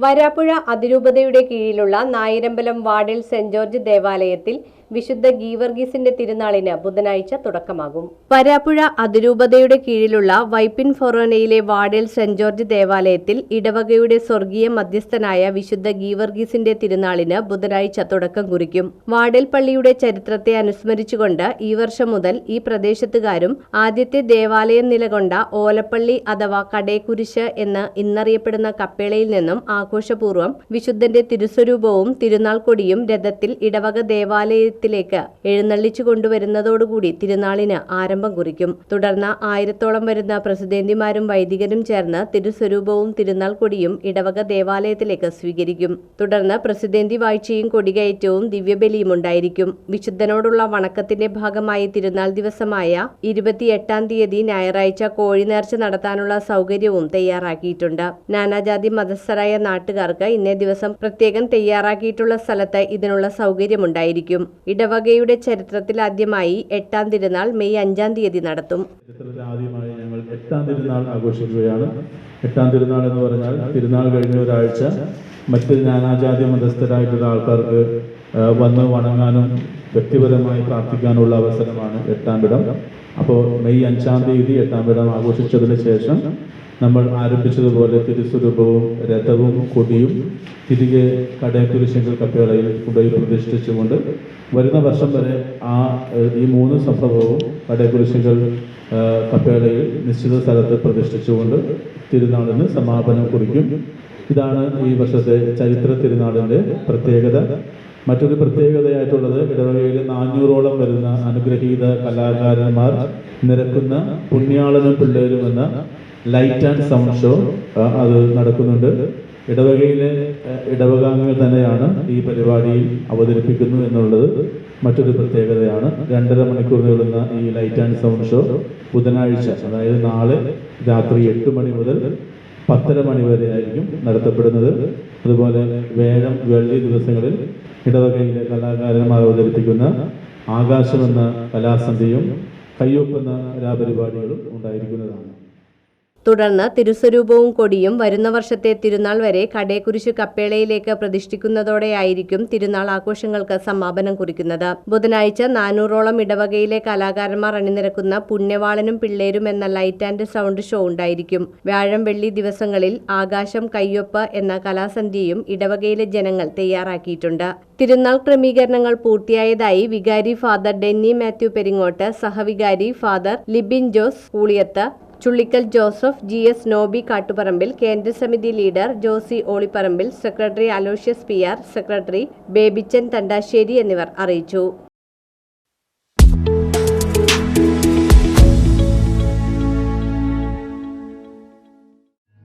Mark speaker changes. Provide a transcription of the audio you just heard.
Speaker 1: വരാപ്പുഴ അതിരൂപതയുടെ കീഴിലുള്ള നായരമ്പലം വാർഡിൽ സെന്റ് ജോർജ് ദേവാലയത്തിൽ വിശുദ്ധ ഗീവർഗീസിന്റെ തിരുനാളിന് ബുധനാഴ്ച തുടക്കമാകും. വരാപ്പുഴ അതിരൂപതയുടെ കീഴിലുള്ള വൈപ്പിൻ ഫൊറോനയിലെ വാഡേൽ സെന്റ് ജോർജ് ദേവാലയത്തിൽ ഇടവകയുടെ സ്വർഗീയ മധ്യസ്ഥനായ വിശുദ്ധ ഗീവർഗീസിന്റെ തിരുനാളിന് ബുധനാഴ്ച തുടക്കം കുറിക്കും. വാഡേൽ പള്ളിയുടെ ചരിത്രത്തെ അനുസ്മരിച്ചുകൊണ്ട് ഈ വർഷം മുതൽ ഈ പ്രദേശത്തുകാരും ആദ്യത്തെ ദേവാലയം നിലകൊണ്ട ഓലപ്പള്ളി അഥവാ കടേക്കുരിശ് എന്ന് ഇന്നറിയപ്പെടുന്ന കപ്പേളയിൽ നിന്നും ആഘോഷപൂർവം വിശുദ്ധന്റെ തിരുസ്വരൂപവും തിരുനാൾ കൊടിയും രഥത്തിൽ ഇടവക ദേവാലയത്തിലേക്ക് എഴുന്നള്ളിച്ചു കൊണ്ടുവരുന്നതോടുകൂടി തിരുനാളിന് ആരംഭം കുറിക്കും. തുടർന്ന് ആയിരത്തോളം വരുന്ന പ്രസിദ്ധേന്തിമാരും വൈദികരും ചേർന്ന് തിരുസ്വരൂപവും തിരുനാൾ കൊടിയും ഇടവക ദേവാലയത്തിലേക്ക് സ്വീകരിക്കും. തുടർന്ന് പ്രസിദ്ധേന്തി വാഴ്ചയും കൊടികയറ്റവും ദിവ്യബലിയും ഉണ്ടായിരിക്കും. വിശുദ്ധനോടുള്ള വണക്കത്തിന്റെ ഭാഗമായി തിരുനാൾ ദിവസമായ ഇരുപത്തിയെട്ടാം തീയതി ഞായറാഴ്ച കോഴി നേർച്ച നടത്താനുള്ള സൗകര്യവും തയ്യാറാക്കിയിട്ടുണ്ട്. നാനാജാതി മതസ്ഥരായ നാട്ടുകാർക്ക് ഇന്നേ ദിവസം പ്രത്യേകം തയ്യാറാക്കിയിട്ടുള്ള സ്ഥലത്ത് ഇതിനുള്ള സൗകര്യമുണ്ടായിരിക്കും. ഇടവകയുടെ ചരിത്രത്തിൽ ആദ്യമായി എട്ടാം തിരുനാൾ മെയ് അഞ്ചാം തീയതി നടത്തും.
Speaker 2: ആദ്യമായി ഞങ്ങൾ എട്ടാം തിരുനാൾ ആഘോഷിക്കുകയാണ്. എട്ടാം തിരുനാൾ എന്ന് പറഞ്ഞാൽ തിരുനാൾ കഴിഞ്ഞ ഒരാഴ്ച മറ്റ് നാനാജാതി മതസ്ഥരായിട്ടുള്ള ആൾക്കാർക്ക് വന്ന് വണങ്ങാനും വ്യക്തിപരമായി പ്രാർത്ഥിക്കാനുള്ള അവസരമാണ് എട്ടാം ഇടം. അപ്പോൾ മെയ് അഞ്ചാം തീയതി എട്ടാം ഇടം ആഘോഷിച്ചതിന് ശേഷം നമ്മൾ ആരംഭിച്ചതുപോലെ തിരുസ്വരൂപവും രഥവും കൊടിയും തിരികെ കടയക്കുരിശങ്കൽ കപ്പേളയിൽ കൊണ്ടുപോയി പ്രതിഷ്ഠിച്ചുകൊണ്ട് വരുന്ന വർഷം വരെ ആ ഈ മൂന്ന് സംഭവവും കടയക്കുരിശങ്കൽ കപ്പേളയിൽ നിശ്ചിത സ്ഥലത്ത് പ്രതിഷ്ഠിച്ചുകൊണ്ട് തിരുനാളിന് സമാപനം കുറിക്കും. ഇതാണ് ഈ വർഷത്തെ ചരിത്ര തിരുനാളിന്റെ പ്രത്യേകത. മറ്റൊരു പ്രത്യേകതയായിട്ടുള്ളത് ഇടവകയിൽ നാനൂറോളം വരുന്ന അനുഗ്രഹീത കലാകാരന്മാർ നിരക്കുന്ന പുണ്യാളനും പിള്ളേരും എന്ന ലൈറ്റ് ആൻഡ് സൗണ്ട് ഷോ അത് നടക്കുന്നുണ്ട്. ഇടവകയിലെ ഇടവകാംഗങ്ങൾ തന്നെയാണ് ഈ പരിപാടിയിൽ അവതരിപ്പിക്കുന്നു എന്നുള്ളത് മറ്റൊരു പ്രത്യേകതയാണ്. രണ്ടര മണിക്കൂർ നീളുന്ന ഈ ലൈറ്റ് ആൻഡ് സൗണ്ട് ഷോ ബുധനാഴ്ച അതായത് നാളെ രാത്രി എട്ട് മണി മുതൽ പത്തര മണി വരെ ആയിരിക്കും നടത്തപ്പെടുന്നത്. അതുപോലെ വേഴം വെള്ളി ദിവസങ്ങളിൽ ഇടവകയിലെ കലാകാരന്മാർ അവതരിപ്പിക്കുന്ന ആകാശമെന്ന കലാസന്ധിയും കയ്യൊപ്പെന്ന കലാപരിപാടികളും ഉണ്ടായിരിക്കുന്നതാണ്.
Speaker 1: തുടർന്ന് തിരുസ്വരൂപവും കൊടിയും വരുന്ന വർഷത്തെ തിരുനാൾ വരെ കടേക്കുരിശു കപ്പേളയിലേക്ക് പ്രതിഷ്ഠിക്കുന്നതോടെയായിരിക്കും തിരുനാൾ ആഘോഷങ്ങൾക്ക് സമാപനം കുറിക്കുന്നത്. ബുധനാഴ്ച നാനൂറോളം ഇടവകയിലെ കലാകാരന്മാർ അണിനിരക്കുന്ന പുണ്യവാളനും പിള്ളേരും എന്ന ലൈറ്റ് ആൻഡ് സൗണ്ട് ഷോ ഉണ്ടായിരിക്കും. വ്യാഴം വെള്ളി ദിവസങ്ങളിൽ ആകാശം കയ്യൊപ്പ് എന്ന കലാസന്ധ്യയും ഇടവകയിലെ ജനങ്ങൾ തയ്യാറാക്കിയിട്ടുണ്ട്. തിരുനാൾ ക്രമീകരണങ്ങൾ പൂർത്തിയായതായി വികാരി father Denny Mathew Peringott സഹവികാരി father Libin Jose Kooliyath Chullikkal Joseph G S Noby Kattuparambil കേന്ദ്രസമിതി leader Josy Olipparambil secretary Aloysius P R secretary Babychan Thandassery എന്നിവർ അറിയിച്ചു.